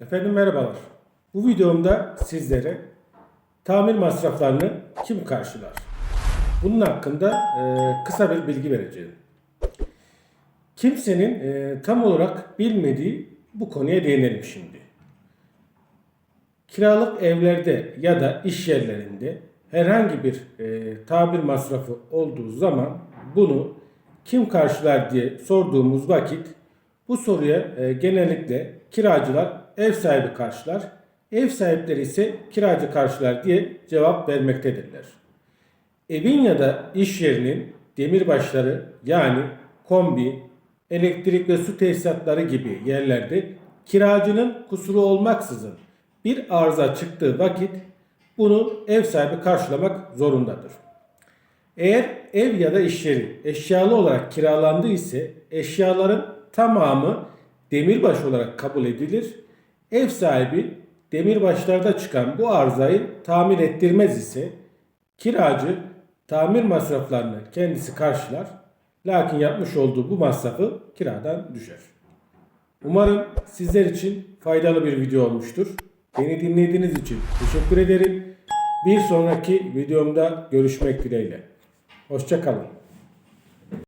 Efendim merhabalar. Bu videomda sizlere tamir masraflarını kim karşılar? Bunun hakkında e, kısa bir bilgi vereceğim. Kimsenin e, tam olarak bilmediği bu konuya değinelim şimdi. Kiralık evlerde ya da iş yerlerinde herhangi bir e, tabir masrafı olduğu zaman bunu kim karşılar diye sorduğumuz vakit bu soruya e, genellikle kiracılar ev sahibi karşılar, ev sahipleri ise kiracı karşılar diye cevap vermektedirler. Evin ya da iş yerinin demirbaşları yani kombi, elektrik ve su tesisatları gibi yerlerde kiracının kusuru olmaksızın bir arıza çıktığı vakit bunu ev sahibi karşılamak zorundadır. Eğer ev ya da iş yeri eşyalı olarak kiralandığı ise eşyaların tamamı demirbaş olarak kabul edilir. Ev sahibi demirbaşlarda çıkan bu arızayı tamir ettirmez ise kiracı tamir masraflarını kendisi karşılar. Lakin yapmış olduğu bu masrafı kiradan düşer. Umarım sizler için faydalı bir video olmuştur. Beni dinlediğiniz için teşekkür ederim. Bir sonraki videomda görüşmek dileğiyle. Hoşçakalın.